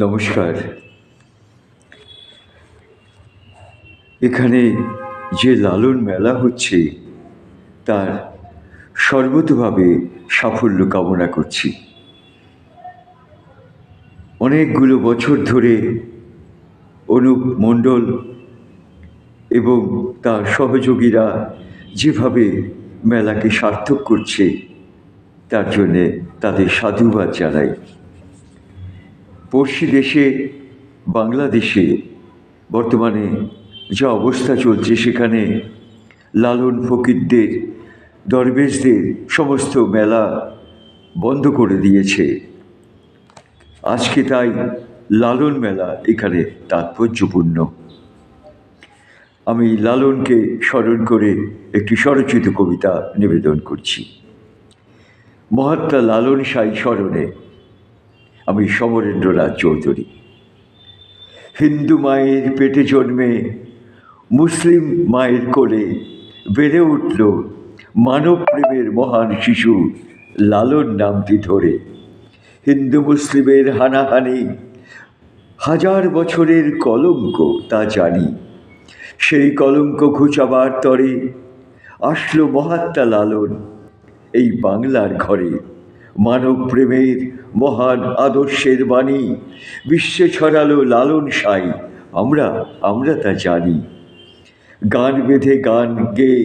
নমস্কার। এখানে যে লালন মেলা হচ্ছে, তার সর্বতভাবে সাফল্য কামনা করছি। অনেকগুলো বছর ধরে অনুপ মণ্ডল এবং তার সহযোগীরা যেভাবে মেলাকে সার্থক করছে, তার জন্যে তাদের সাধুবাদ জানাই। পড়শি দেশে, বাংলাদেশে বর্তমানে যা অবস্থা চলছে সেখানে লালন ফকিরদের, দরবেশদের সমস্ত মেলা বন্ধ করে দিয়েছে। আজকে তাই লালন মেলা এখানে তাৎপর্যপূর্ণ। আমি লালনকে স্মরণ করে একটি স্বরচিত কবিতা নিবেদন করছি। মহাত্মা লালন সাই স্মরণে আমি সমরেন্দ্রনাথ চৌধুরী। হিন্দু মায়ের পেটে জন্মে, মুসলিম মায়ের কোলে বেড়ে উঠল মানব প্রেমের মহান শিশু লালন নামটি ধরে। হিন্দু মুসলিমের হানাহানি, হাজার বছরের কলঙ্ক তা জানি। সেই কলঙ্ক ঘুচাবার তরে আসলো মহাত্মা লালন এই বাংলার ঘরে। মানব প্রেমের মহান আদর্শের বাণী, বিশ্বে ছড়ালো লালন সাই, আমরা আমরা তা জানি। গান বেঁধে গান গেয়ে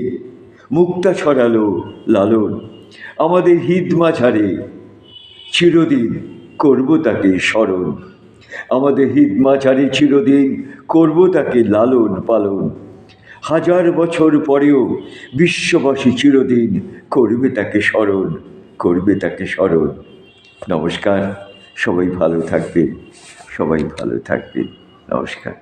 মুক্তা ছড়ালো লালন, আমাদের হিদ মাঝারে। চিরদিন করব তাকে স্মরণ, আমাদের হিদ মাঝারে চিরদিন করব তাকে লালন পালন। হাজার বছর পরেও বিশ্ববাসী চিরদিন করবে তাকে স্মরণ। করবে তাকে স্মরণ। নমস্কার সবাই ভালো থাকবেন সবাই ভালো থাকবেন নমস্কার।